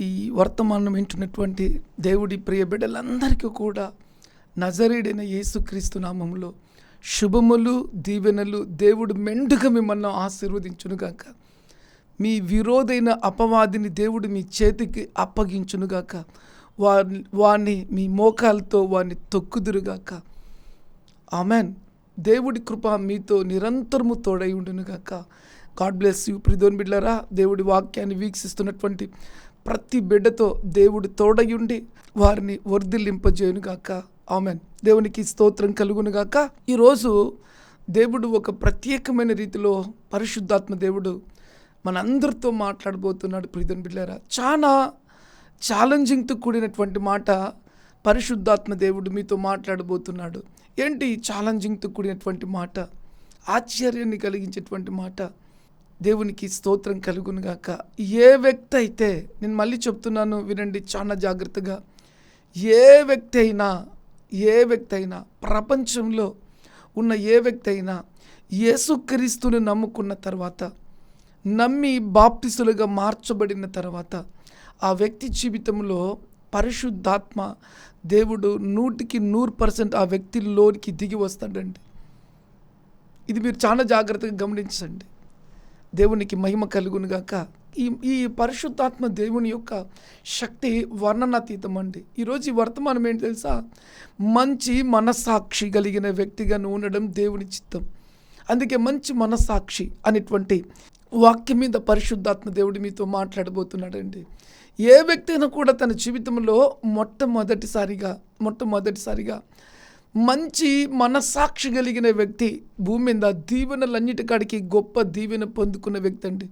ఈ వర్తమానం వింటున్నటువంటి దేవుడి ప్రియ బిడ్డలందరికీ కూడా నజరేడైన యేసుక్రీస్తు నామంలో శుభములు దీవెనలు దేవుడు మెండుగా మిమ్మల్ని ఆశీర్వదించునుగాక మీ విరోధైన అపవాదిని దేవుడు మీ చేతికి అప్పగించునుగాక వారిని వాణ్ణి మీ మోకాలతో వారిని తొక్కుదురుగాక ఆమెన్. దేవుడి కృప మీతో నిరంతరము తోడై ఉండునుగాక గాడ్ బ్లెస్ యూ. ప్రిదోన్ బిడ్లరా దేవుడి వాక్యాన్ని వీక్షిస్తున్నటువంటి ప్రతి బిడ్డతో దేవుడు తోడయుండి వారిని వారిని వర్ధిల్లింపజేయునుగాక. ఆమెన్. దేవునికి స్తోత్రం కలుగునుగాక. ఈరోజు దేవుడు ఒక ప్రత్యేకమైన రీతిలో పరిశుద్ధాత్మ దేవుడు మనందరితో మాట్లాడబోతున్నాడు ప్రిదోన్ బిడ్డారా చాలా ఛాలెంజింగ్తో కూడినటువంటి మాట పరిశుద్ధాత్మ దేవుడు మీతో మాట్లాడబోతున్నాడు. ఏంటి ఛాలెంజింగ్తో కూడినటువంటి మాట? ఆశ్చర్యాన్ని కలిగించేటువంటి మాట? దేవునికి స్తోత్రం కలుగునుగాక ఏ వ్యక్తి అయితే నేను మళ్ళీ చెప్తున్నాను వినండి చాలా జాగ్రత్తగా. ఏ వ్యక్తి అయినా ఏ వ్యక్తి అయినా ప్రపంచంలో ఉన్న ఏ వ్యక్తి అయినా యేసుక్రీస్తుని నమ్ముకున్న తర్వాత నమ్మి బాప్తిసులుగా మార్చబడిన తర్వాత ఆ వ్యక్తి జీవితంలో పరిశుద్ధాత్మ దేవుడు నూటికి నూరు పర్సెంట్ ఆ వ్యక్తిలోనికి దిగి వస్తాడండి. ఇది మీరు చాలా జాగ్రత్తగా గమనించండి. దేవునికి మహిమ కలుగునుగాక ఈ ఈ పరిశుద్ధాత్మ దేవుని యొక్క శక్తి వర్ణనాతీతం అండి ఈరోజు ఈ వర్తమానం ఏంటి తెలుసా? మంచి మనస్సాక్షి కలిగిన వ్యక్తిగా ఉండడం దేవుని చిత్తం. అందుకే మంచి మనస్సాక్షి అనేటువంటి వాక్యం మీద పరిశుద్ధాత్మ దేవుడు మీతో మాట్లాడబోతున్నాడండి. ఏ వ్యక్తి అయినా కూడా తన జీవితంలో మొట్టమొదటిసారిగా మొట్టమొదటిసారిగా మంచి మనస్సాక్షి కలిగిన వ్యక్తి భూమి మీద దీవెనలన్నిటికాడికి గొప్ప దీవెన పొందుకున్న వ్యక్తి అండి.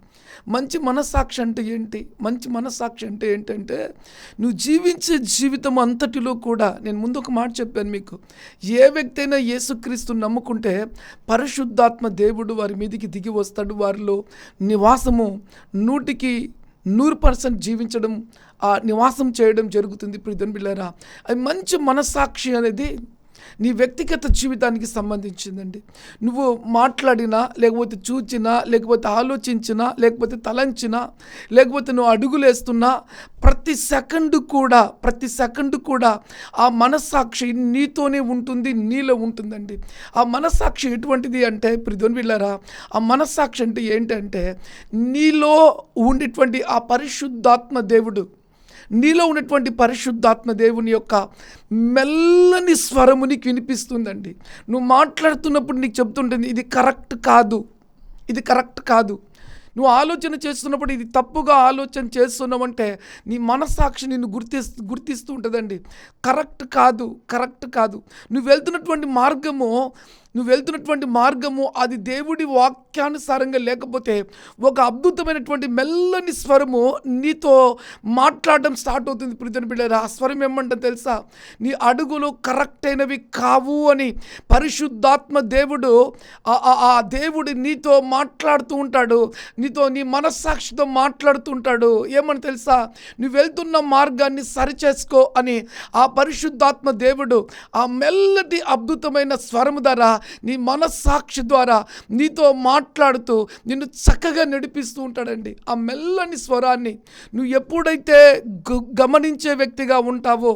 మంచి మనస్సాక్షి అంటే ఏంటి? మంచి మనస్సాక్షి అంటే ఏంటంటే నువ్వు జీవించే జీవితం అంతటిలో కూడా నేను ముందు ఒక మాట చెప్పాను మీకు. ఏ వ్యక్తి అయినా యేసుక్రీస్తు నమ్ముకుంటే పరిశుద్ధాత్మ దేవుడు వారి మీదికి దిగి వస్తాడు. వారిలో నివాసము నూటికి నూరు పర్సెంట్ జీవించడం ఆ నివాసం చేయడం జరుగుతుంది. ప్రిధన్ బిళ్ళారా అది మంచి మనస్సాక్షి అనేది నీ వ్యక్తిగత జీవితానికి సంబంధించిందండి. నువ్వు మాట్లాడినా లేకపోతే చూచినా లేకపోతే ఆలోచించినా లేకపోతే తలంచినా లేకపోతే నువ్వు అడుగులేస్తున్నా ప్రతి సెకండ్ కూడా ప్రతి సెకండ్ కూడా ఆ మనస్సాక్షి నీతోనే ఉంటుంది నీలో ఉంటుందండి. ఆ మనస్సాక్షి ఎటువంటిది అంటే ప్రిధోన్ వీళ్ళరా ఆ మనస్సాక్షి అంటే ఏంటంటే నీలో ఉండేటువంటి ఆ పరిశుద్ధాత్మ దేవుడు నీలో ఉన్నటువంటి పరిశుద్ధాత్మ దేవుని యొక్క మెల్లని స్వరము నీకు వినిపిస్తుందండి. నువ్వు మాట్లాడుతున్నప్పుడు నీకు చెప్తుంటుంది ఇది కరెక్ట్ కాదు ఇది కరెక్ట్ కాదు. నువ్వు ఆలోచన చేస్తున్నప్పుడు ఇది తప్పుగా ఆలోచన చేస్తున్నావంటే నీ మనస్సాక్షి నిన్ను గుర్తిస్తూ గుర్తిస్తూ ఉంటుందండి. కరెక్ట్ కాదు కరెక్ట్ కాదు. నువ్వు వెళ్తున్నటువంటి మార్గము నువ్వు వెళ్తున్నటువంటి మార్గము అది దేవుడి వాక్యానుసారంగా లేకపోతే ఒక అద్భుతమైనటువంటి మెల్లని స్వరము నీతో మాట్లాడడం స్టార్ట్ అవుతుంది ప్రితని బిడ్డారు ఆ స్వరం ఏమంటే తెలుసా? నీ అడుగులు కరెక్ట్ అయినవి కావు అని పరిశుద్ధాత్మ దేవుడు ఆ- ఆ దేవుడు నీతో మాట్లాడుతూ ఉంటాడు నీతో నీ మనస్సాక్షితో మాట్లాడుతూ ఉంటాడు. ఏమని తెలుసా? నువ్వు వెళ్తున్న మార్గాన్ని సరిచేసుకో అని ఆ పరిశుద్ధాత్మ దేవుడు ఆ మెల్లటి అద్భుతమైన స్వరము ద్వారా నీ మనస్సాక్షి ద్వారా నీతో మాట్లాడుతూ నిన్ను చక్కగా నడిపిస్తూ ఉంటాడండి. ఆ మెల్లని స్వరాన్ని నువ్వు ఎప్పుడైతే గమనించే వ్యక్తిగా ఉంటావో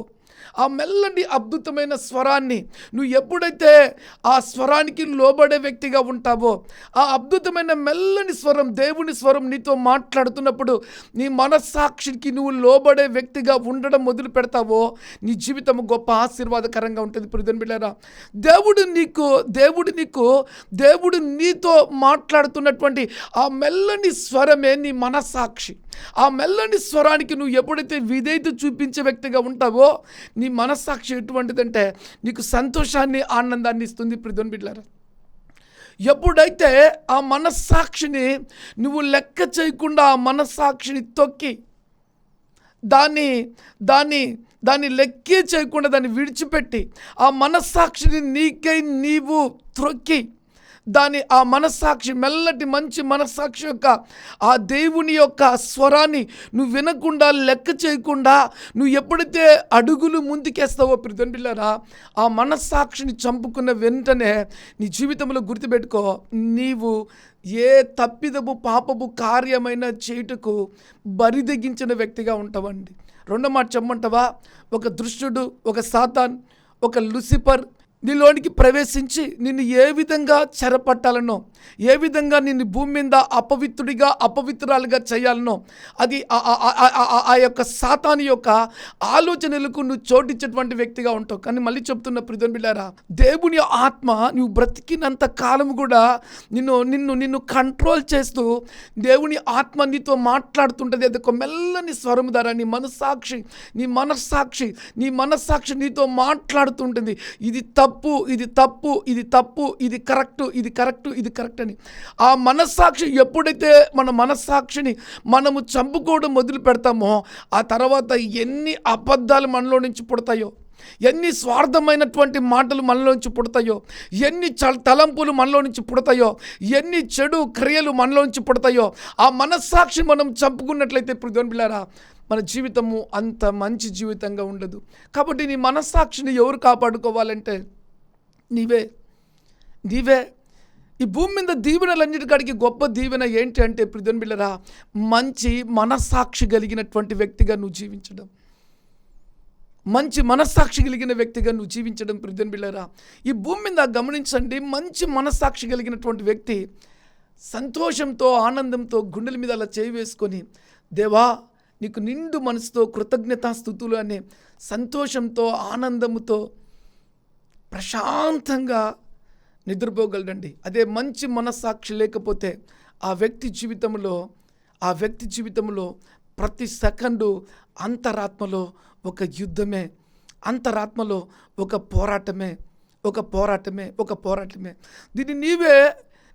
ఆ మెల్లని అద్భుతమైన స్వరాన్ని. నువ్వు ఎప్పుడైతే ఆ స్వరానికి లోబడే వ్యక్తిగా ఉంటావో ఆ అద్భుతమైన మెల్లని స్వరం దేవుని స్వరం నీతో మాట్లాడుతున్నప్పుడు నీ మనస్సాక్షికి నువ్వు లోబడే వ్యక్తిగా ఉండడం మొదలు పెడతావో నీ జీవితం గొప్ప ఆశీర్వాదకరంగా ఉంటుంది. ప్రజన్ బిళ్ళారా దేవుడు నీకు దేవుడు నీకు దేవుడు నీతో మాట్లాడుతున్నటువంటి ఆ మెల్లని స్వరమే నీ మనస్సాక్షి. ఆ మెల్లని స్వరానికి నువ్వు ఎప్పుడైతే విధేయత చూపించే వ్యక్తిగా ఉంటావో నీ నీ మనస్సాక్షి ఎటువంటిదంటే నీకు సంతోషాన్ని ఆనందాన్ని ఇస్తుంది ప్రిధన్ బిడ్లారా ఎప్పుడైతే ఆ మనస్సాక్షిని నువ్వు లెక్క చేయకుండా ఆ మనస్సాక్షిని తొక్కి దాన్ని దాన్ని దాన్ని లెక్కే చేయకుండా దాన్ని విడిచిపెట్టి ఆ మనస్సాక్షిని నీకై నీవు త్రొక్కి దాని ఆ మనస్సాక్షి మెల్లటి మంచి మనస్సాక్షి యొక్క ఆ దేవుని యొక్క స్వరాన్ని నువ్వు వినకుండా లెక్క చేయకుండా నువ్వు ఎప్పుడైతే అడుగులు ముందుకేస్తావో ప్రితం ఆ మనస్సాక్షిని చంపుకున్న వెంటనే నీ జీవితంలో గుర్తుపెట్టుకో నీవు ఏ తప్పిదపు పాపపు కార్యమైన చేయుటకు బరిదగించిన వ్యక్తిగా ఉంటావండి. రెండో మాట చెప్పమంటావా? ఒక దృష్టుడు ఒక సాతాన్ ఒక లుసిఫర్ నీలోనికి ప్రవేశించి నిన్ను ఏ విధంగా చెరపట్టాలనో ఏ విధంగా నిన్ను భూమి మీద అపవిత్రుడిగా అపవిత్రాలుగా చేయాలనో అది ఆ- యొక్క సాతాని యొక్క ఆలోచనలకు నువ్వు చోటించేటువంటి వ్యక్తిగా ఉంటావు. కానీ మళ్ళీ చెప్తున్న ప్రిధన్ బిళ్ళారా దేవుని ఆత్మ నువ్వు బ్రతికినంత కాలం కూడా నిన్ను నిన్ను నిన్ను కంట్రోల్ చేస్తూ దేవుని ఆత్మ నీతో మాట్లాడుతుంటుంది. అది ఒక మెల్లని స్వరం ధర నీ మనస్సాక్షి నీ మనస్సాక్షి నీ మనస్సాక్షి నీతో మాట్లాడుతుంటుంది. ఇది తప్పు తప్పు ఇది తప్పు ఇది తప్పు ఇది కరెక్ట్ ఇది కరెక్ట్ ఇది కరెక్ట్ అని. ఆ మనస్సాక్షి ఎప్పుడైతే మన మనస్సాక్షిని మనము చంపుకోవడం మొదలు పెడతామో ఆ తర్వాత ఎన్ని అబద్ధాలు మనలో నుంచి పుడతాయో ఎన్ని స్వార్థమైనటువంటి మాటలు మనలో నుంచి పుడతాయో ఎన్ని చ తలంపులు మనలో నుంచి పుడతాయో ఎన్ని చెడు క్రియలు మనలో నుంచి పుడతాయో ఆ మనస్సాక్షి మనం చంపుకున్నట్లయితే ఇప్పుడు పిల్లారా మన జీవితము అంత మంచి జీవితంగా ఉండదు. కాబట్టి నీ మనస్సాక్షిని ఎవరు కాపాడుకోవాలంటే నీవే. నీవే. ఈ భూమి మీద దీవెనలన్నిటికాడికి గొప్ప దీవెన ఏంటి అంటే ప్రిధన్ బిళ్ళరా మంచి మనస్సాక్షి కలిగినటువంటి వ్యక్తిగా నువ్వు జీవించడం. మంచి మనస్సాక్షి కలిగిన వ్యక్తిగా నువ్వు జీవించడం ప్రిధన్ బిళ్ళరా. ఈ భూమి మీద గమనించండి మంచి మనస్సాక్షి కలిగినటువంటి వ్యక్తి సంతోషంతో ఆనందంతో గుండెల మీద అలా చేయి వేసుకొని దేవా నీకు నిండు మనసుతో కృతజ్ఞతాస్థుతులు అనే సంతోషంతో ఆనందముతో ప్రశాంతంగా నిద్రపోగలడండి. అదే మంచి మనస్సాక్షి లేకపోతే ఆ వ్యక్తి జీవితంలో ఆ వ్యక్తి జీవితంలో ప్రతి సెకండు అంతరాత్మలో ఒక యుద్ధమే అంతరాత్మలో ఒక పోరాటమే ఒక పోరాటమే ఒక పోరాటమే. దీన్ని నీవే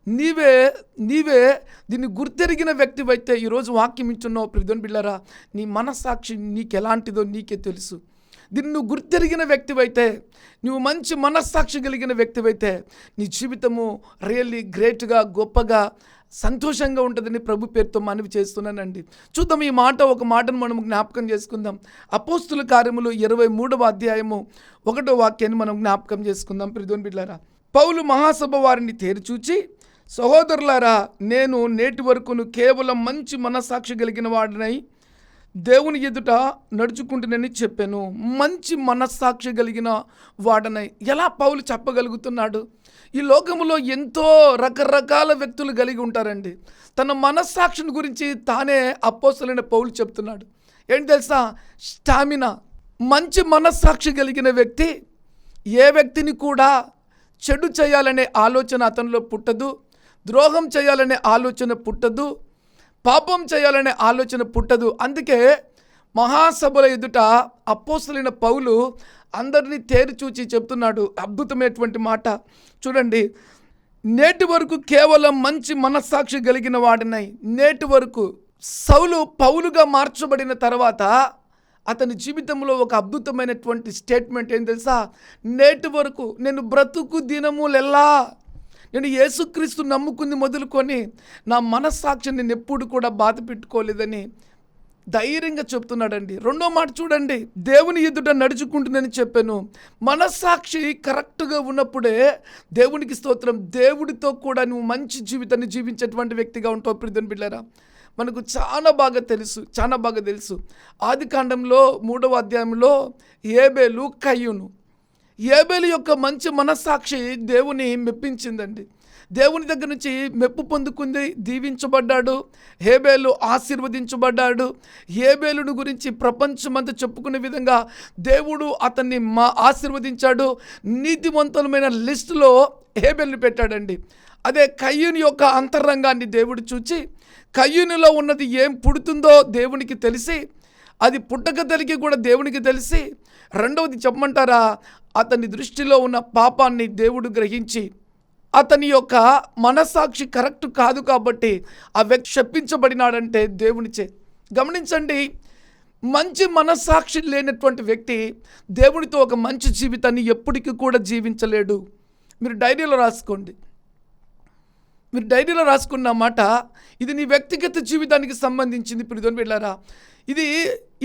నీవే నీవే దీన్ని గుర్తెరిగిన వ్యక్తివైతే ఈరోజు వాక్యం ఇచ్చున్నావు ప్రిధన్ బిళ్ళరా. నీ మనస్సాక్షి నీకు ఎలాంటిదో నీకే తెలుసు. దీన్ని నువ్వు గుర్తెరిగిన వ్యక్తివైతే నువ్వు మంచి మనస్సాక్షి కలిగిన వ్యక్తివైతే నీ జీవితము రియల్లీ గ్రేట్గా గొప్పగా సంతోషంగా ఉంటుందని ప్రభు పేరుతో మనవి చేస్తున్నానండి. చూద్దాం ఈ మాట ఒక మాటను మనం జ్ఞాపకం చేసుకుందాం. అపోస్తుల కార్యములు ఇరవై మూడవ అధ్యాయము ఒకటో వాక్యాన్ని మనం జ్ఞాపకం చేసుకుందాం ప్రిధోన్ బిడ్లారా. పౌలు మహాసభ వారిని తేరిచూచి సహోదరులారా నేను నేటి వరకును కేవలం మంచి మనస్సాక్షి కలిగిన వాడినై దేవుని ఎదుట నడుచుకుంటునని చెప్పాను. మంచి మనస్సాక్షి కలిగిన వాడనై ఎలా పౌలు చెప్పగలుగుతున్నాడు? ఈ లోకములో ఎంతో రకరకాల వ్యక్తులు కలిగి ఉంటారండి. తన మనస్సాక్షిని గురించి తానే అపోసలైన పౌలు చెప్తున్నాడు. ఏంటి తెలుసా? స్టామినా మంచి మనస్సాక్షి కలిగిన వ్యక్తి ఏ వ్యక్తిని కూడా చెడు చేయాలనే ఆలోచన అతనిలో పుట్టదు. ద్రోహం చేయాలనే ఆలోచన పుట్టదు. పాపం చేయాలనే ఆలోచన పుట్టదు. అందుకే మహాసభల ఎదుట అపోసలైన పౌలు అందరినీ తేరిచూచి చెప్తున్నాడు. అద్భుతమైనటువంటి మాట. చూడండి నేటి వరకు కేవలం మంచి మనస్సాక్షి కలిగిన వాడినై. నేటి వరకు సౌలు పౌలుగా మార్చబడిన తర్వాత అతని జీవితంలో ఒక అద్భుతమైనటువంటి స్టేట్మెంట్ ఏం తెలుసా? నేటి వరకు నేను బ్రతుకు దినములెల్లా నేను యేసుక్రీస్తు నమ్ముకుంది మొదలుకొని నా మనస్సాక్షిని నేను ఎప్పుడు కూడా బాధ పెట్టుకోలేదని ధైర్యంగా చెప్తున్నాడండి. రెండో మాట చూడండి. దేవుని ఎదుట నడుచుకుంటుందని చెప్పాను. మనస్సాక్షి కరెక్ట్గా ఉన్నప్పుడే దేవునికి స్తోత్రం దేవుడితో కూడా నువ్వు మంచి జీవితాన్ని జీవించేటువంటి వ్యక్తిగా ఉంటావు ప్రిధన్ బిళ్ళరా మనకు చాలా బాగా తెలుసు చాలా బాగా తెలుసు. ఆది కాండంలో మూడవ అధ్యాయంలో ఏబేలు కయ్యూను. ఏబేలు యొక్క మంచి మనస్సాక్షి దేవుని మెప్పించిందండి. దేవుని దగ్గర నుంచి మెప్పు పొందుకుంది దీవించబడ్డాడు హేబేలు ఆశీర్వదించబడ్డాడు. హేబేలును గురించి ప్రపంచమంతా చెప్పుకునే విధంగా దేవుడు అతన్ని మా ఆశీర్వదించాడు. నీతివంతులమైన లిస్టులో హేబేల్ని పెట్టాడండి. అదే కయ్యూని యొక్క అంతరంగాన్ని దేవుడు చూచి కయ్యూనిలో ఉన్నది ఏం పుడుతుందో దేవునికి తెలిసి అది పుట్టక తెలికి కూడా దేవునికి తెలిసి రెండవది చెప్పమంటారా? అతని దృష్టిలో ఉన్న పాపాన్ని దేవుడు గ్రహించి అతని యొక్క మనస్సాక్షి కరెక్ట్ కాదు కాబట్టి ఆ వ్యక్తి శప్పించబడినాడంటే దేవునిచే. గమనించండి మంచి మనస్సాక్షి లేనటువంటి వ్యక్తి దేవునితో ఒక మంచి జీవితాన్ని ఎప్పటికీ కూడా జీవించలేడు. మీరు డైరీలో రాసుకోండి. మీరు డైరీలో రాసుకున్న మాట ఇది నీ వ్యక్తిగత జీవితానికి సంబంధించింది ప్రిధోని వెళ్ళారా ఇది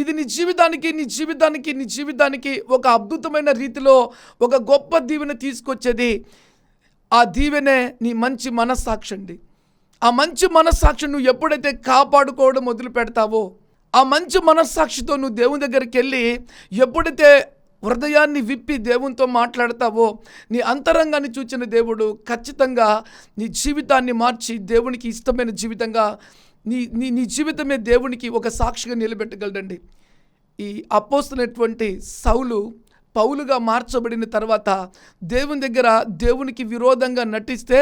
ఇది నీ జీవితానికి నీ జీవితానికి నీ జీవితానికి ఒక అద్భుతమైన రీతిలో ఒక గొప్ప దీవెన తీసుకొచ్చేది. ఆ దీవెనే నీ మంచి మనస్సాక్షి అండి. ఆ మంచి మనస్సాక్షి నువ్వు ఎప్పుడైతే కాపాడుకోవడం మొదలు పెడతావో ఆ మంచి మనస్సాక్షితో నువ్వు దేవుని దగ్గరికి వెళ్ళి ఎప్పుడైతే హృదయాన్ని విప్పి దేవునితో మాట్లాడతావో నీ అంతరంగాన్ని చూచిన దేవుడు ఖచ్చితంగా నీ జీవితాన్ని మార్చి దేవునికి ఇష్టమైన జీవితంగా నీ నీ నీ జీవితమే దేవునికి ఒక సాక్షిగా నిలబెట్టగలడండి. ఈ అపోస్తున్నటువంటి సౌలు పౌలుగా మార్చబడిన తర్వాత దేవుని దగ్గర దేవునికి విరోధంగా నటిస్తే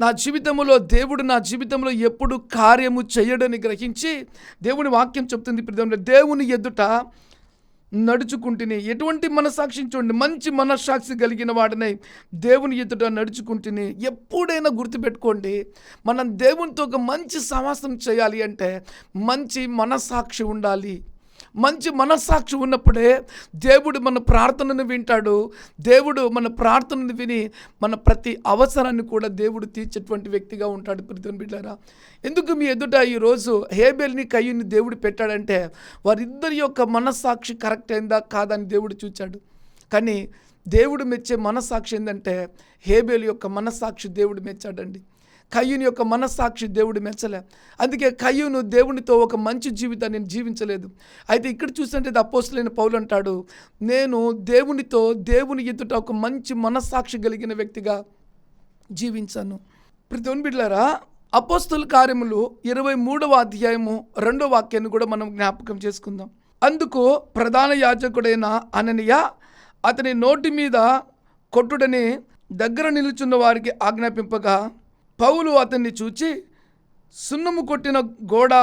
నా జీవితంలో దేవుడు నా జీవితంలో ఎప్పుడు కార్యము చేయడని గ్రహించి దేవుని వాక్యం చెప్తుంది ప్రియంలో దేవుని ఎదుట నడుచుకుంటుని ఎటువంటి మనసాక్షి చూడండి మంచి మనస్సాక్షి కలిగిన వాడినై దేవుని ఎదుట నడుచుకుంటుని ఎప్పుడైనా గుర్తుపెట్టుకోండి మనం దేవునితో ఒక మంచి సమాసం చేయాలి అంటే మంచి మనస్సాక్షి ఉండాలి. మంచి మనస్సాక్షి ఉన్నప్పుడే దేవుడు మన ప్రార్థనను వింటాడు. దేవుడు మన ప్రార్థనను విని మన ప్రతి అవసరాన్ని కూడా దేవుడు తీర్చేటువంటి వ్యక్తిగా ఉంటాడు ప్రతి బిడ్డారా. ఎందుకు మీ ఎదుట ఈరోజు హేబెల్ని కయ్యుని దేవుడు పెట్టాడంటే వారిద్దరి యొక్క మనస్సాక్షి కరెక్ట్ అయిందా కాదని దేవుడు చూచాడు. కానీ దేవుడు మెచ్చే మనస్సాక్షి ఏంటంటే హేబేల్ యొక్క మనస్సాక్షి దేవుడు మెచ్చాడండి. కయ్యూని యొక్క మనస్సాక్షి దేవుడు మెచ్చలే. అందుకే కయ్యూను దేవునితో ఒక మంచి జీవితాన్ని నేను జీవించలేదు. అయితే ఇక్కడ చూసినట్టు అపోస్తులైన పౌలు అంటాడు నేను దేవునితో దేవుని ఎదుట ఒక మంచి మనస్సాక్షి కలిగిన వ్యక్తిగా జీవించాను. ప్రతి బిడ్లారా అపోస్తుల కార్యములు ఇరవై మూడవ అధ్యాయము రెండో వాక్యాన్ని కూడా మనం జ్ఞాపకం చేసుకుందాం. అందుకు ప్రధాన యాజకుడైన అననియ అతని నోటి మీద కొట్టుడని దగ్గర నిలుచున్న వారికి ఆజ్ఞాపింపగా పౌలు అతన్ని చూచి సున్నము కొట్టిన గోడ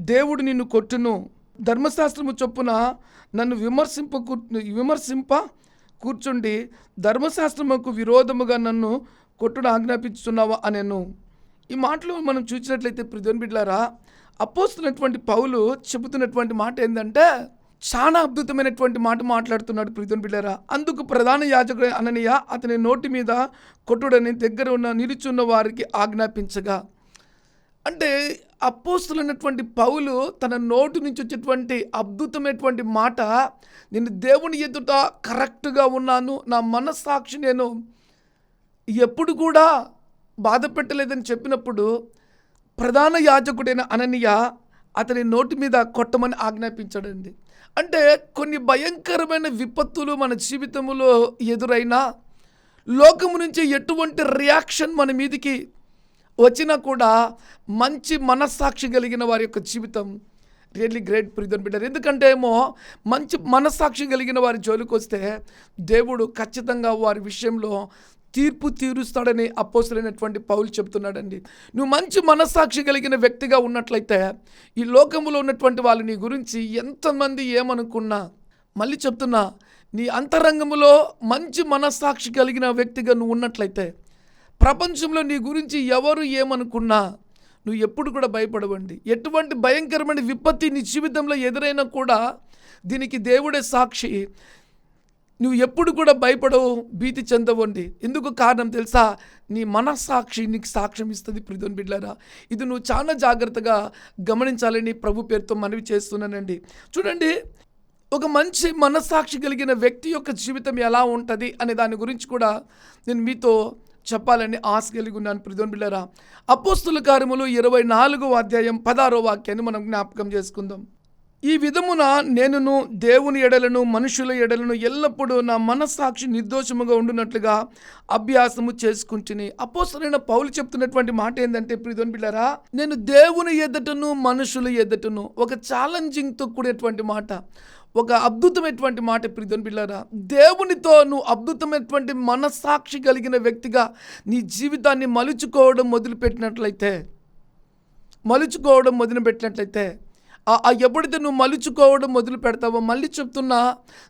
దేవుడు నిన్ను కొట్టును. ధర్మశాస్త్రము చొప్పున నన్ను విమర్శింప కూర్చు విమర్శింప కూర్చుండి ధర్మశాస్త్రముకు విరోధముగా నన్ను కొట్టుడు ఆజ్ఞాపించుతున్నావా అనేను. ఈ మాటలు మనం చూసినట్లయితే ప్రిధోన్ బిడ్లారా అపోస్తున్నటువంటి పౌలు చెబుతున్నటువంటి మాట ఏంటంటే చాలా అద్భుతమైనటువంటి మాట మాట్లాడుతున్నాడు ప్రీతం బిళ్ళరా అందుకు ప్రధాన యాజకుడు అననీయ అతని నోటి మీద కొట్టుడని దగ్గర ఉన్న నిలుచున్న వారికి ఆజ్ఞాపించగా. అంటే అపోస్తులైనటువంటి పౌలు తన నోటి నుంచి వచ్చేటువంటి అద్భుతమైనటువంటి మాట నేను దేవుని ఎదుట కరెక్ట్గా ఉన్నాను నా మనస్సాక్షి నేను ఎప్పుడు కూడా బాధ పెట్టలేదని చెప్పినప్పుడు ప్రధాన యాజకుడైన అననీయ అతని నోటి మీద కొట్టమని ఆజ్ఞాపించాడండి. అంటే కొన్ని భయంకరమైన విపత్తులు మన జీవితంలో ఎదురైనా లోకము నుంచి ఎటువంటి రియాక్షన్ మన మీదికి వచ్చినా కూడా మంచి మనస్సాక్షి కలిగిన వారి యొక్క జీవితం రియల్లీ గ్రేట్ ప్రీతం బిడ్డర్. ఎందుకంటే ఏమో మంచి మనస్సాక్షి కలిగిన వారి జోలికి వస్తే దేవుడు ఖచ్చితంగా వారి విషయంలో తీర్పు తీరుస్తాడని అపోసరైనటువంటి పౌలు చెప్తున్నాడండి. నువ్వు మంచి మనస్సాక్షి కలిగిన వ్యక్తిగా ఉన్నట్లయితే ఈ లోకంలో ఉన్నటువంటి వాళ్ళు నీ గురించి ఎంతమంది ఏమనుకున్నా మళ్ళీ చెప్తున్నా నీ అంతరంగంలో మంచి మనస్సాక్షి కలిగిన వ్యక్తిగా నువ్వు ఉన్నట్లయితే ప్రపంచంలో నీ గురించి ఎవరు ఏమనుకున్నా నువ్వు ఎప్పుడు కూడా భయపడవండి. ఎటువంటి భయంకరమైన విపత్తి నీ జీవితంలో ఎదురైనా కూడా దీనికి దేవుడే సాక్షి. నువ్వు ఎప్పుడు కూడా భయపడవు భీతి చెందవండి ఎందుకు కారణం తెలుసా? నీ మనస్సాక్షి నీకు సాక్ష్యం ఇస్తుంది ప్రిధోన్ బిడ్లారా ఇది నువ్వు చాలా జాగ్రత్తగా గమనించాలని ప్రభు పేరుతో మనవి చేస్తున్నానండి. చూడండి ఒక మంచి మనస్సాక్షి కలిగిన వ్యక్తి యొక్క జీవితం ఎలా ఉంటుంది అనే దాని గురించి కూడా నేను మీతో చెప్పాలని ఆశ కలిగి ఉన్నాను ప్రిధోన్ బిళ్ళరా అపోస్తుల కార్యములు ఇరవై నాలుగో అధ్యాయం పదారో వాక్యాన్ని మనం జ్ఞాపకం చేసుకుందాం. ఈ విధమున నేనును దేవుని ఎడలను మనుషుల ఎడలను ఎల్లప్పుడూ నా మనస్సాక్షి నిర్దోషముగా ఉండునట్లుగా అభ్యాసము చేసుకుంటుని. అపోసరైన పౌలు చెప్తున్నటువంటి మాట ఏంటంటే ప్రిధోన్ బిళ్ళరా నేను దేవుని ఎదుటను మనుషుల ఎదుటను ఒక ఛాలెంజింగ్తో కూడినటువంటి మాట ఒక అద్భుతమైనటువంటి మాట ప్రిధోన్ బిళ్ళరా దేవునితో నువ్వు అద్భుతమైనటువంటి మనస్సాక్షి కలిగిన వ్యక్తిగా నీ జీవితాన్ని మలుచుకోవడం మొదలుపెట్టినట్లయితే మలుచుకోవడం మొదలుపెట్టినట్లయితే ఎప్పుడైతే నువ్వు మలుచుకోవడం మొదలు పెడతావో? మళ్ళీ చెప్తున్నా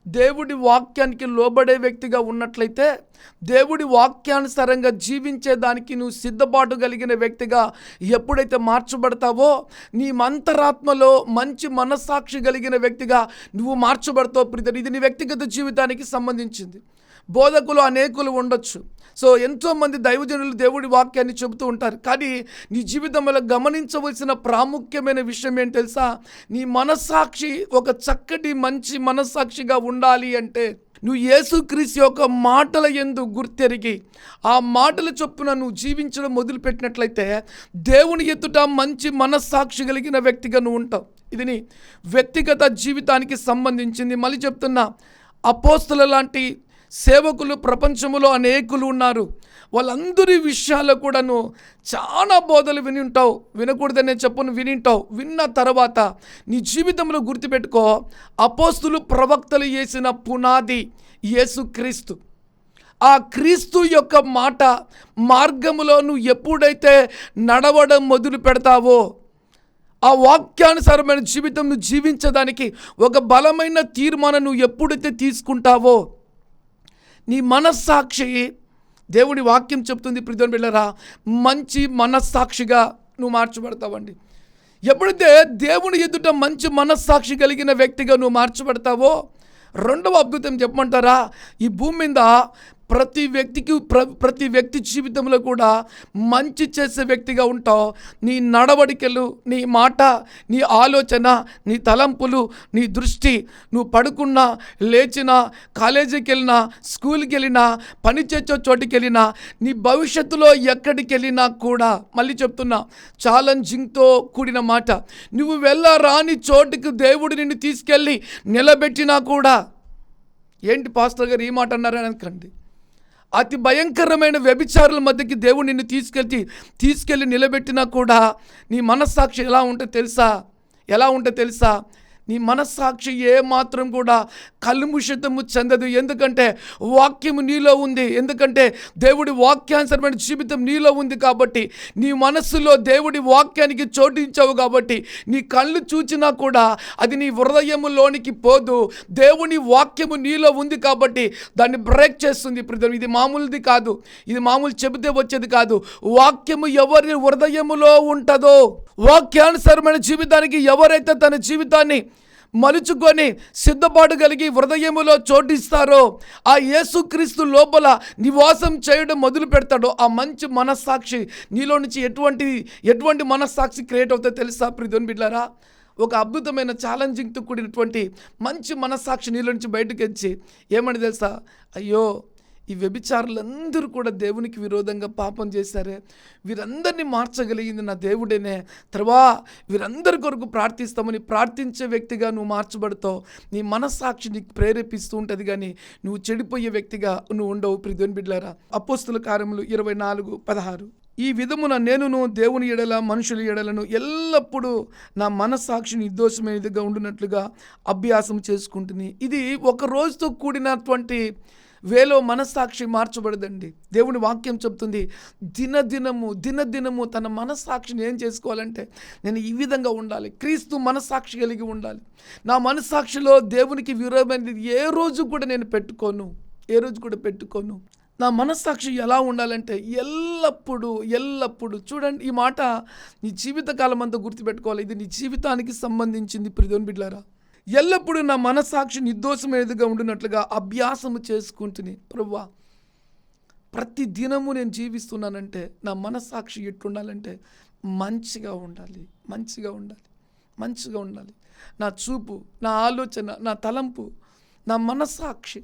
దేవుడి వాక్యానికి లోబడే వ్యక్తిగా ఉన్నట్లయితే దేవుడి వాక్యానుసారంగా జీవించే దానికి నువ్వు సిద్ధపాటు కలిగిన వ్యక్తిగా ఎప్పుడైతే మార్చబడతావో నీ మంతరాత్మలో మంచి మనస్సాక్షి కలిగిన వ్యక్తిగా నువ్వు మార్చబడతావు ప్రియుడు ఇది నీ వ్యక్తిగత జీవితానికి సంబంధించింది. బోధకులు అనేకులు ఉండొచ్చు. సో ఎంతోమంది దైవజనులు దేవుడి వాక్యాన్ని చెబుతూ ఉంటారు. కానీ నీ జీవితంలో గమనించవలసిన ప్రాముఖ్యమైన విషయం ఏంటి తెలుసా? నీ మనస్సాక్షి ఒక చక్కటి మంచి మనస్సాక్షిగా ఉండాలి అంటే నువ్వు యేసుక్రీస్తు యొక్క మాటల ఎందు గుర్తెరిగి ఆ మాటల చొప్పున నువ్వు జీవించడం మొదలుపెట్టినట్లయితే దేవుని ఎదుట మంచి మనస్సాక్షి కలిగిన వ్యక్తిగా నువ్వు ఉంటావు. ఇది నీ వ్యక్తిగత జీవితానికి సంబంధించింది. మళ్ళీ చెప్తున్నా అపోస్తుల లాంటి సేవకులు ప్రపంచంలో అనేకులు ఉన్నారు. వాళ్ళందరి విషయాలు కూడాను చాలా బోధలు విని ఉంటావు వినకూడదనే చెప్పును విని ఉంటావు విన్న తర్వాత నీ జీవితంలో గుర్తుపెట్టుకో అపోస్తులు ప్రవక్తలు చేసిన పునాది యేసుక్రీస్తు ఆ క్రీస్తు యొక్క మాట మార్గములో నువ్వు ఎప్పుడైతే నడవడం మొదలు పెడతావో ఆ వాక్యానుసారమైన జీవితం నువ్వు జీవించడానికి ఒక బలమైన తీర్మానం నువ్వు ఎప్పుడైతే తీసుకుంటావో నీ మనస్సాక్షి దేవుడి వాక్యం చెప్తుంది ప్రిధోని బిళ్ళరా మంచి మనస్సాక్షిగా నువ్వు మార్చబడతావండి. ఎప్పుడైతే దేవుని ఎదుట మంచి మనస్సాక్షి కలిగిన వ్యక్తిగా నువ్వు మార్చబడతావో రెండవ అద్భుతం చెప్పమంటారా? ఈ భూమి మీద ప్రతి వ్యక్తికి ప్ర ప్రతి వ్యక్తి జీవితంలో కూడా మంచి చేసే వ్యక్తిగా ఉంటావు. నీ నడవడికలు నీ మాట నీ ఆలోచన నీ తలంపులు నీ దృష్టి నువ్వు పడుకున్నా లేచినా కాలేజీకి వెళ్ళినా స్కూల్కి వెళ్ళినా పని చేసే చోటికి వెళ్ళినా నీ భవిష్యత్తులో ఎక్కడికి వెళ్ళినా కూడా మళ్ళీ చెప్తున్నా ఛాలెంజింగ్తో కూడిన మాట. నువ్వు వెళ్ళరాని చోటుకు దేవుడు నిన్ను తీసుకెళ్ళి నిలబెట్టినా కూడా ఏంటి పాస్టర్ గారు ఈ మాట అన్నారని అనకండి. అతి భయంకరమైన వ్యభిచారుల మధ్యకి దేవుడు నిన్ను తీసుకెళ్ళి తీసుకెళ్ళి నిలబెట్టినా కూడా నీ మనస్సాక్షి ఎలా ఉంటే తెలుసా? ఎలా ఉంటే తెలుసా? నీ మనస్సాక్షి ఏమాత్రం కూడా కలుముషితము చెందదు. ఎందుకంటే వాక్యము నీలో ఉంది. ఎందుకంటే దేవుడి వాక్యానుసరమైన జీవితం నీలో ఉంది కాబట్టి నీ మనస్సులో దేవుడి వాక్యానికి చోటించావు కాబట్టి నీ కళ్ళు చూచినా కూడా అది నీ హృదయములోనికి పోదు. దేవుని వాక్యము నీలో ఉంది కాబట్టి దాన్ని బ్రేక్ చేస్తుంది ప్రజలు. ఇది మామూలుది కాదు. ఇది మామూలు చెబితే వచ్చేది కాదు. వాక్యము ఎవరి హృదయములో ఉంటుందో వాక్యానుసరమైన జీవితానికి ఎవరైతే తన జీవితాన్ని మలుచుకొని సిద్ధపాటు కలిగి హృదయములో చోటిస్తారో ఆ యేసుక్రీస్తు లోపల నివాసం చేయడం మొదలు పెడతాడో ఆ మంచి మనస్సాక్షి నీలో నుంచి ఎటువంటి ఎటువంటి మనస్సాక్షి క్రియేట్ అవుతుందో తెలుసా ప్రిధోన్ బిడ్లారా? ఒక అద్భుతమైన ఛాలెంజింగ్తో కూడినటువంటి మంచి మనస్సాక్షి నీళ్ళ నుంచి బయటకు వచ్చి ఏమని తెలుసా? అయ్యో ఈ వ్యభిచారులందరూ కూడా దేవునికి విరోధంగా పాపం చేశారే. వీరందరినీ మార్చగలిగింది నా దేవుడేనే. తర్వా వీరందరి కొరకు ప్రార్థిస్తామని ప్రార్థించే వ్యక్తిగా నువ్వు మార్చబడతావు. నీ మనస్సాక్షి నీకు ప్రేరేపిస్తూ ఉంటుంది కానీ నువ్వు చెడిపోయే వ్యక్తిగా నువ్వు ఉండవు ప్రిధోని బిడ్లారా. అపోస్తుల కార్యములు ఇరవై నాలుగు పదహారు. ఈ విధమున నేనును దేవుని ఎడల మనుషుల ఎడలను ఎల్లప్పుడూ నా మనస్సాక్షి నిర్దోషమైనదిగా ఉండినట్లుగా అభ్యాసం చేసుకుంటుంది ఇది ఒక రోజుతో కూడినటువంటి వేలో మనస్సాక్షి మార్చబడదండి. దేవుని వాక్యం చెప్తుంది దినదినము దినదినము తన మనస్సాక్షిని ఏం చేసుకోవాలంటే నేను ఈ విధంగా ఉండాలి. క్రీస్తు మనస్సాక్షి కలిగి ఉండాలి. నా మనస్సాక్షిలో దేవునికి విరోధమైనది ఏ రోజు కూడా నేను పెట్టుకోను. ఏ రోజు కూడా పెట్టుకోను. నా మనస్సాక్షి ఎలా ఉండాలంటే ఎల్లప్పుడూ ఎల్లప్పుడూ చూడండి ఈ మాట నీ జీవితకాలం అంతా గుర్తుపెట్టుకోవాలి. ఇది నీ జీవితానికి సంబంధించింది ప్రిధోన్ బిడ్లారా ఎల్లప్పుడూ నా మనస్సాక్షి నిర్దోషమైనదిగా ఉండినట్లుగా అభ్యాసము చేసుకుంటుని. ప్రభువా ప్రతి దినము నేను జీవిస్తున్నానంటే నా మనస్సాక్షి ఎట్లుండాలంటే మంచిగా ఉండాలి మంచిగా ఉండాలి మంచిగా ఉండాలి. నా చూపు నా ఆలోచన నా తలంపు నా మనస్సాక్షి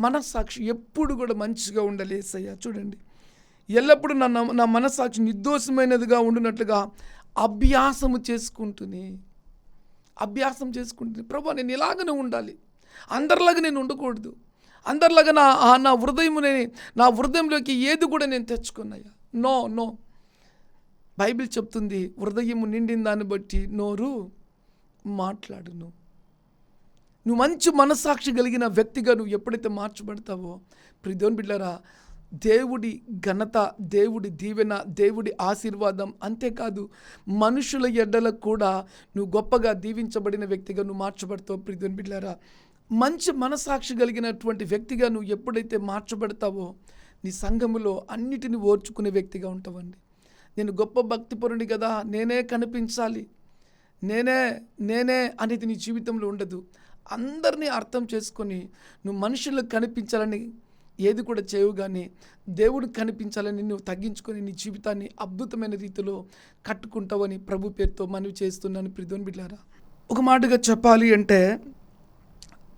మనస్సాక్షి ఎప్పుడు కూడా మంచిగా ఉండాలి ఏసయ్యా. చూడండి ఎల్లప్పుడూ నా నా మనస్సాక్షి నిర్దోషమైనదిగా ఉండినట్లుగా అభ్యాసము చేసుకుంటుని అభ్యాసం చేసుకుంటుంది. ప్రభు నేను ఇలాగనే ఉండాలి. అందరిలాగా నేను ఉండకూడదు. అందరిలాగా నా నా హృదయముని నా హృదయంలోకి ఏది కూడా నేను తెచ్చుకున్నాయా నో నో. బైబిల్ చెప్తుంది హృదయం నిండిన దాన్ని బట్టి నోరు మాట్లాడును. నువ్వు మంచి మనస్సాక్షి కలిగిన వ్యక్తిగా నువ్వు ఎప్పుడైతే మార్చబడతావో ప్రిధోన్ బిడ్డరా దేవుడి ఘనత దేవుడి దీవెన దేవుడి ఆశీర్వాదం అంతేకాదు మనుషుల ఎడ్డలకు కూడా నువ్వు గొప్పగా దీవించబడిన వ్యక్తిగా నువ్వు మార్చబడతావు ప్రీతిని బిడ్డారా మంచి మనసాక్షి కలిగినటువంటి వ్యక్తిగా నువ్వు ఎప్పుడైతే మార్చబడతావో నీ సంఘములో అన్నిటిని ఓర్చుకునే వ్యక్తిగా ఉంటావండి. నేను గొప్ప భక్తిపరుని కదా నేనే కనిపించాలి. నేనే నేనే అనేది నీ జీవితంలో ఉండదు. అందరినీ అర్థం చేసుకొని నువ్వు మనుషులకు కనిపించాలని ఏది కూడా చేయవు కానీ దేవుడు కనిపించాలని నువ్వు తగ్గించుకొని నీ జీవితాన్ని అద్భుతమైన రీతిలో కట్టుకుంటావని ప్రభు పేరుతో మనవి చేస్తున్నాను ప్రిధోన్ బిడ్డారా ఒక మాటగా చెప్పాలి అంటే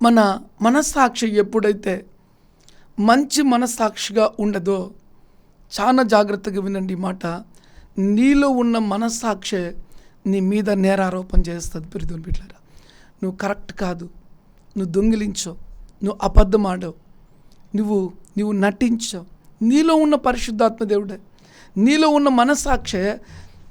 మన మనస్సాక్షి ఎప్పుడైతే మంచి మనస్సాక్షిగా ఉండదో చాలా జాగ్రత్తగా వినండి మాట. నీలో ఉన్న మనస్సాక్షే నీ మీద నేరారోపణ చేస్తుంది పిరిదుని బిడ్డారా నువ్వు కరెక్ట్ కాదు. నువ్వు దొంగిలించవు నువ్వు అబద్ధం ఆడవు నువ్వు నువ్వు నటించవు నీలో ఉన్న పరిశుద్ధాత్మ దేవుడే. నీలో ఉన్న మనస్సాక్షే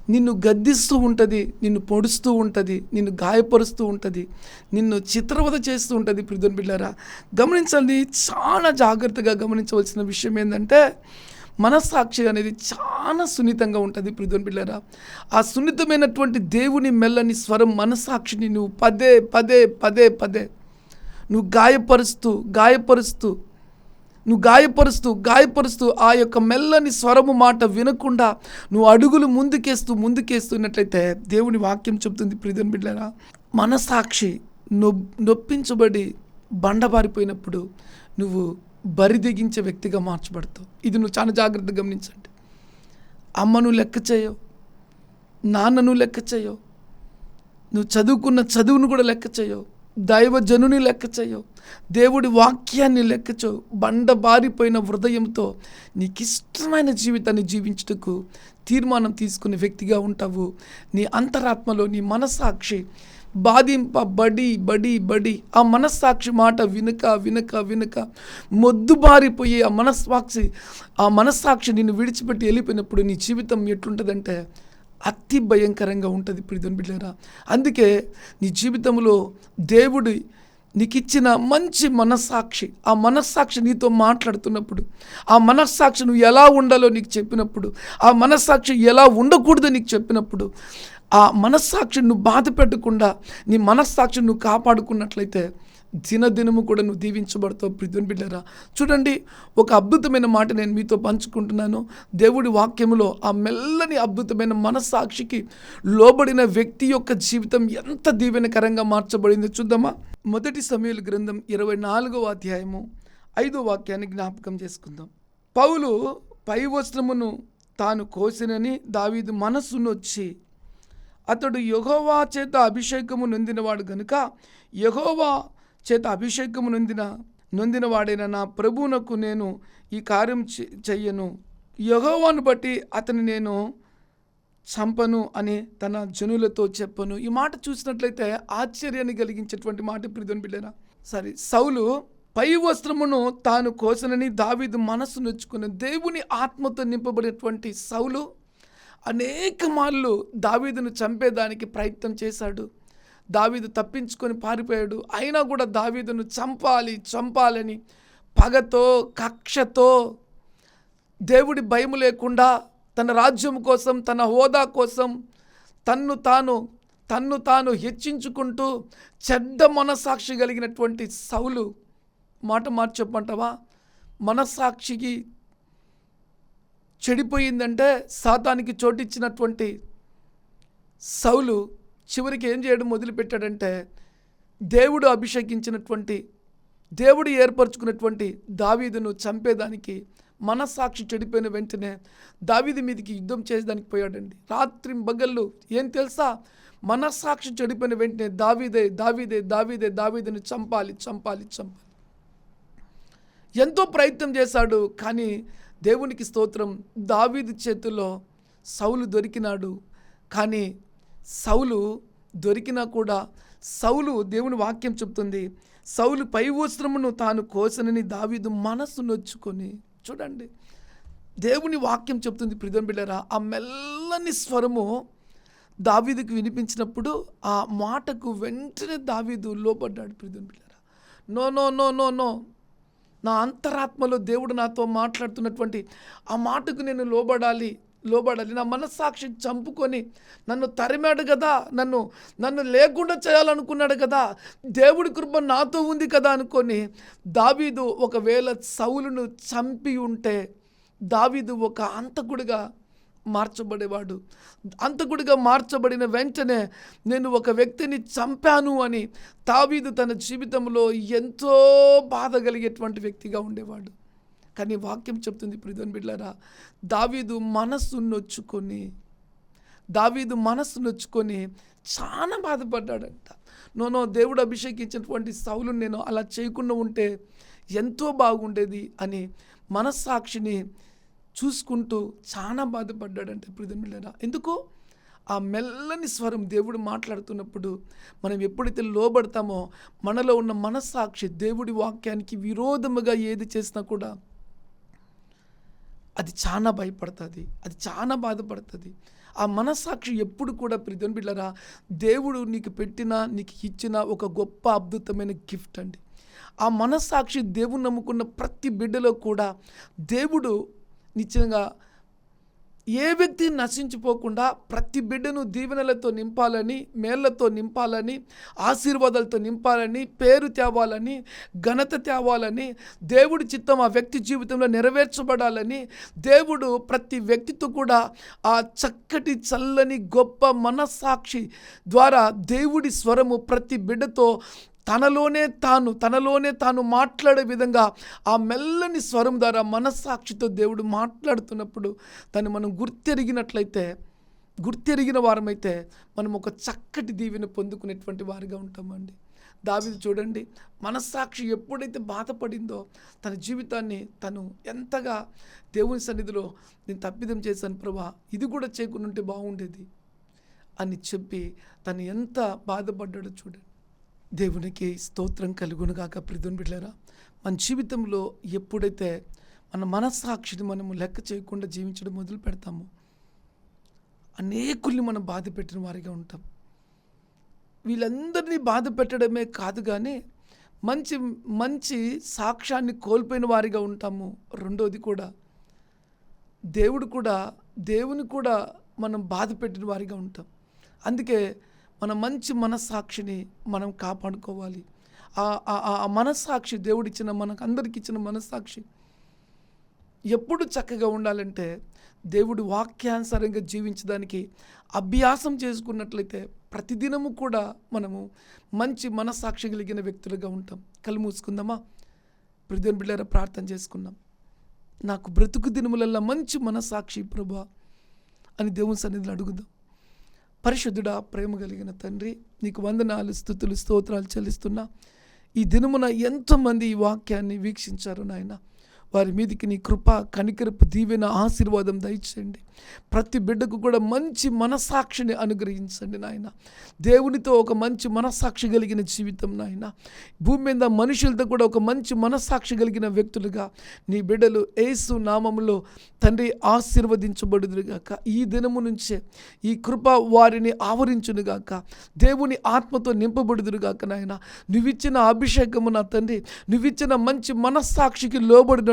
నిన్ను గద్దిస్తూ ఉంటుంది నిన్ను పొడుస్తూ ఉంటుంది నిన్ను గాయపరుస్తూ ఉంటుంది నిన్ను చిత్రవద చేస్తూ ఉంటుంది ప్రిధుని బిళ్ళారా. గమనించాలి చాలా జాగ్రత్తగా గమనించవలసిన విషయం ఏంటంటే మనస్సాక్షి అనేది చాలా సున్నితంగా ఉంటుంది ప్రిధుని బిళ్ళారా. ఆ సున్నితమైనటువంటి దేవుని మెల్లని స్వరం మనస్సాక్షిని నువ్వు పదే పదే పదే పదే నువ్వు గాయపరుస్తూ గాయపరుస్తూ నువ్వు గాయపరుస్తూ గాయపరుస్తూ ఆ యొక్క మెల్లని స్వరము మాట వినకుండా నువ్వు అడుగులు ముందుకేస్తూ ముందుకేస్తున్నట్లయితే దేవుని వాక్యం చెప్తుంది ప్రియని బిడ్డరా మనసాక్షి నొ నొప్పించబడి బండబారిపోయినప్పుడు నువ్వు బరిదిగించే వ్యక్తిగా మార్చబడతావు. ఇది నువ్వు చాలా జాగ్రత్తగా గమనించండి. అమ్మను లెక్క చేయవు. నాన్నను లెక్క చేయవు. నువ్వు చదువుకున్న చదువును కూడా లెక్క చేయవు. దైవజనుని లెక్క చేయవు. దేవుడి వాక్యాన్ని లెక్క చేయవు. బండ బారిపోయిన హృదయంతో నీకు ఇష్టమైన జీవితాన్ని జీవించుటకు తీర్మానం తీసుకునే వ్యక్తిగా ఉంటావు. నీ అంతరాత్మలో నీ మనస్సాక్షి బాధింప బడి బడి బడి. ఆ మనస్సాక్షి మాట వినక వినక వినక మొద్దుబారిపోయి ఆ మనస్సాక్షి ఆ మనస్సాక్షి నిన్ను విడిచిపెట్టి వెళ్ళిపోయినప్పుడు నీ జీవితం ఎట్లుంటుందంటే అతి భయంకరంగా ఉంటుంది ప్రియుని బిడ్డారా అందుకే నీ జీవితంలో దేవుడి నీకు ఇచ్చిన మంచి మనస్సాక్షి ఆ మనస్సాక్షి నీతో మాట్లాడుతున్నప్పుడు ఆ మనస్సాక్షి నువ్వు ఎలా ఉండాలో నీకు చెప్పినప్పుడు ఆ మనస్సాక్షి ఎలా ఉండకూడదో నీకు చెప్పినప్పుడు ఆ మనస్సాక్షిని నువ్వు బాధ పెట్టకుండా నీ మనస్సాక్షిని నువ్వు కాపాడుకున్నట్లయితే దినదినము కూడా నువ్వు దీవించబడతావు ప్రతిని బిడ్డరా. చూడండి ఒక అద్భుతమైన మాట నేను మీతో పంచుకుంటున్నాను. దేవుడి వాక్యములో ఆ మెల్లని అద్భుతమైన మనస్సాక్షికి లోబడిన వ్యక్తి యొక్క జీవితం ఎంత దీవెనకరంగా మార్చబడిందో చూద్దామా? మొదటి సమయాల గ్రంథం ఇరవై నాలుగవ అధ్యాయము ఐదో వాక్యాన్ని జ్ఞాపకం చేసుకుందాం. పౌలు పై వస్త్రమును తాను కోసినని దావీదు మనస్సునొచ్చి అతడు యహోవా చేత అభిషేకము నొందినవాడు గనుక యహోవా చేత అభిషేకము నొందిన నొందిన వాడైన నా ప్రభువునకు నేను ఈ కార్యం చె- చెయ్యను. యహోవాను బట్టి అతని నేను చంపను అని తన జనులతో చెప్పను. ఈ మాట చూసినట్లయితే ఆశ్చర్యాన్ని కలిగించేటువంటి మాట ప్రిధుని బిడ్డరా. సరే సౌలు పై వస్త్రమును తాను కోసనని దావీదు మనస్సు నొచ్చుకున్న దేవుని ఆత్మతో నింపబడినటువంటి సౌలు అనేక మార్లు దావీదును చంపేదానికి ప్రయత్నం చేశాడు. దావీదు తప్పించుకొని పారిపోయాడు. అయినా కూడా దావీదును చంపాలి చంపాలని పగతో కక్షతో దేవుడి భయం లేకుండా తన రాజ్యం కోసం తన హోదా కోసం తన్ను తాను తన్ను తాను హెచ్చించుకుంటూ చెడ్డ మనస్సాక్షి కలిగినటువంటి సౌలు మాట మార్చి మనస్సాక్షికి చెడిపోయిందంటే సాతానికి చోటిచ్చినటువంటి సౌలు చివరికి ఏం చేయడం మొదలుపెట్టాడంటే దేవుడు అభిషేకించినటువంటి దేవుడు ఏర్పరచుకున్నటువంటి దావీదును చంపేదానికి మనస్సాక్షి చెడిపోయిన వెంటనే దావీది మీదకి యుద్ధం చేసేదానికి పోయాడండి. రాత్రి బగళ్ళు ఏం తెలుసా? మనస్సాక్షి చెడిపోయిన వెంటనే దావీదే దావీదే దావీదే దావీదని చంపాలి చంపాలి చంపాలి. ఎంతో ప్రయత్నం చేశాడు కానీ దేవునికి స్తోత్రం దావీది చేతుల్లో సౌలు దొరికినాడు. కానీ సౌలు దొరికినా కూడా సౌలు దేవుని వాక్యం చెప్తుంది సౌలు పై వస్త్రమును తాను కోసనని దావీదు మనస్సు నొచ్చుకొని. చూడండి దేవుని వాక్యం చెప్తుంది ప్రిదం బిళ్ళరా ఆ మెల్లని స్వరము దావీదుకు వినిపించినప్పుడు ఆ మాటకు వెంటనే దావీదు లోపడ్డాడు ప్రిదం బిళ్ళరా no no no no no నా అంతరాత్మలో దేవుడు నాతో మాట్లాడుతున్నటువంటి ఆ మాటకు నేను లోబడాలి లోబడాలి. నా మనస్సాక్షి చంపుకొని నన్ను తరిమాడు కదా నన్ను నన్ను లేకుండా చేయాలనుకున్నాడు కదా దేవుడి కృప నాతో ఉంది కదా అనుకొని దావీదు ఒకవేళ సౌలును చంపి ఉంటే దావీదు ఒక అంతకుడిగా మార్చబడేవాడు. అంతకుడిగా మార్చబడిన వెంటనే నేను ఒక వ్యక్తిని చంపాను అని తావీదు తన జీవితంలో ఎంతో బాధ కలిగేటువంటి వ్యక్తిగా ఉండేవాడు. కానీ వాక్యం చెప్తుంది ప్రిధన్ బిడ్లారా దావీదు మనస్సు నొచ్చుకొని దావీదు మనస్సు నొచ్చుకొని చాలా బాధపడ్డాడంట. నోనో దేవుడు అభిషేకించినటువంటి సౌలు నేను అలా చేయకుండా ఉంటే ఎంతో బాగుండేది అని మనస్సాక్షిని చూసుకుంటూ చాలా బాధపడ్డాడంట ప్రిధమిళ్ళరా ఎందుకు? ఆ మెల్లని స్వరం దేవుడు మాట్లాడుతున్నప్పుడు మనం ఎప్పుడైతే లోబడతామో మనలో ఉన్న మనస్సాక్షి దేవుడి వాక్యానికి విరోధముగా ఏది చేసినా కూడా అది చాలా భయపడుతుంది అది చాలా బాధపడుతుంది. ఆ మనస్సాక్షి ఎప్పుడు కూడా ప్రిధన్ బిడ్డరా దేవుడు నీకు పెట్టిన నీకు ఇచ్చిన ఒక గొప్ప అద్భుతమైన గిఫ్ట్ అండి. ఆ మనస్సాక్షి దేవుని నమ్ముకున్న ప్రతి బిడ్డలో కూడా దేవుడు నిజంగా ఏ వ్యక్తి నశించిపోకుండా ప్రతి బిడ్డను దీవెనలతో నింపాలని మేళ్ళతో నింపాలని ఆశీర్వాదాలతో నింపాలని పేరు తేవాలని ఘనత తేవాలని దేవుడి చిత్తం ఆ వ్యక్తి జీవితంలో నెరవేర్చబడాలని దేవుడు ప్రతి వ్యక్తితో కూడా ఆ చక్కటి చల్లని గొప్ప మనస్సాక్షి ద్వారా దేవుడి స్వరము ప్రతి బిడ్డతో తనలోనే తాను తనలోనే తాను మాట్లాడే విధంగా ఆ మెల్లని స్వరం ద్వారా మనస్సాక్షితో దేవుడు మాట్లాడుతున్నప్పుడు దాన్ని మనం గుర్తెరిగినట్లయితే గుర్తెరిగిన వారమైతే మనం ఒక చక్కటి దీవెన పొందుకునేటువంటి వారిగా ఉంటామండి. దావిది చూడండి మనస్సాక్షి ఎప్పుడైతే బాధపడిందో తన జీవితాన్ని తను ఎంతగా దేవుని సన్నిధిలో నేను తప్పిదం చేశాను ప్రభా ఇది కూడా చేయకుండా ఉంటే బాగుండేది అని చెప్పి తను ఎంత బాధపడ్డాడో చూడండి. దేవునికి స్తోత్రం కలుగునుగాక ప్రిధుని బిడ్డరా మన జీవితంలో ఎప్పుడైతే మన మనస్సాక్షిని మనము లెక్క చేయకుండా జీవించడం మొదలు పెడతామో అనేకుల్ని మనం బాధ పెట్టిన వారిగా ఉంటాం. వీళ్ళందరినీ బాధ పెట్టడమే కాదు కానీ మంచి మంచి సాక్ష్యాన్ని కోల్పోయిన వారిగా ఉంటాము. రెండోది కూడా దేవుడు కూడా దేవుని కూడా మనం బాధ పెట్టిన వారిగా ఉంటాం. అందుకే మన మంచి మనస్సాక్షిని మనం కాపాడుకోవాలి. ఆ- ఆ ఆ మనస్సాక్షి దేవుడిచ్చిన మనకు అందరికి ఇచ్చిన మనస్సాక్షి ఎప్పుడు చక్కగా ఉండాలంటే దేవుడు వాక్యానుసారంగా జీవించడానికి అభ్యాసం చేసుకున్నట్లయితే ప్రతిదినము కూడా మనము మంచి మనస్సాక్షి కలిగిన వ్యక్తులుగా ఉంటాం. కళ్ళు మూసుకుందామా? ప్రతిదిన బిళ్ళారా ప్రార్థన చేసుకుందాం. నాకు బ్రతుకు దినములల్లా మంచి మనస్సాక్షి ప్రభా అని దేవుని సన్నిధిలో అడుగుదాం. పరిశుద్ధుడా ప్రేమ కలిగిన తండ్రి నీకు వందనాలు స్థుతులు స్తోత్రాలు చెల్లిస్తున్నా. ఈ దినమున ఎంతోమంది ఈ వాక్యాన్ని వీక్షించారు నాయన. వారి మీదికి నీ కృప కనికరపు దీవెన ఆశీర్వాదం దయచేయండి. ప్రతి బిడ్డకు కూడా మంచి మనస్సాక్షిని అనుగ్రహించండి నాయన. దేవునితో ఒక మంచి మనస్సాక్షి కలిగిన జీవితం నాయన. భూమి మీద మనుషులతో కూడా ఒక మంచి మనస్సాక్షి కలిగిన వ్యక్తులుగా నీ బిడ్డలు ఏసు నామములో తండ్రి ఆశీర్వదించబడుదురుగాక. ఈ దినము నుంచే ఈ కృప వారిని ఆవరించునుగాక. దేవుని ఆత్మతో నింపబడుదురుగాక నాయన. నువ్విచ్చిన అభిషేకము నా తండ్రి. నువ్విచ్చిన మంచి మనస్సాక్షికి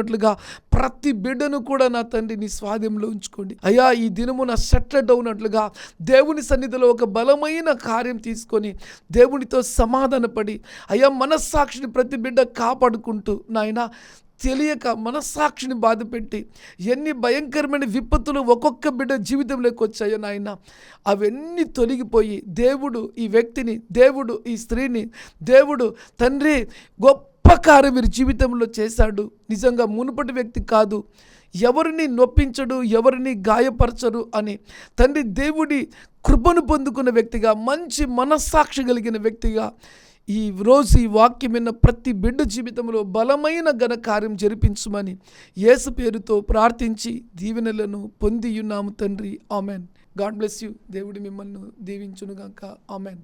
లోబడినట్లుగా ప్రతి బిడ్డను కూడా నా తండ్రి నీ స్వాధీనంలో ఉంచుకోండి. అయ్యా ఈ దినము నా సెటిల్ అవునట్లుగా దేవుని సన్నిధిలో ఒక బలమైన కార్యం తీసుకొని దేవునితో సమాధానపడి అయ్యా మనస్సాక్షిని ప్రతి బిడ్డ కాపాడుకుంటూ నాయన తెలియక మనస్సాక్షిని బాధపెట్టి ఎన్ని భయంకరమైన విపత్తులు ఒక్కొక్క బిడ్డ జీవితంలోకి వచ్చాయో నాయన అవన్నీ తొలగిపోయి దేవుడు ఈ వ్యక్తిని దేవుడు ఈ స్త్రీని దేవుడు తండ్రి గొప్ప కార్యం వీరి జీవితంలో చేశాడు. నిజంగా మునుపటి వ్యక్తి కాదు. ఎవరిని నొప్పించడు ఎవరిని గాయపరచరు అని తండ్రి దేవుడి కృపను పొందుకున్న వ్యక్తిగా మంచి మనస్సాక్షి కలిగిన వ్యక్తిగా ఈ రోజు ఈ వాక్యం విన్న ప్రతి బిడ్డ జీవితంలో బలమైన ఘన కార్యం జరిపించమని యేసు పేరుతో ప్రార్థించి దీవెనలను పొందియున్నాము తండ్రి. ఆమెన్. God bless you. దేవుడి మిమ్మల్ని దీవించునుగాక. ఆమెన్.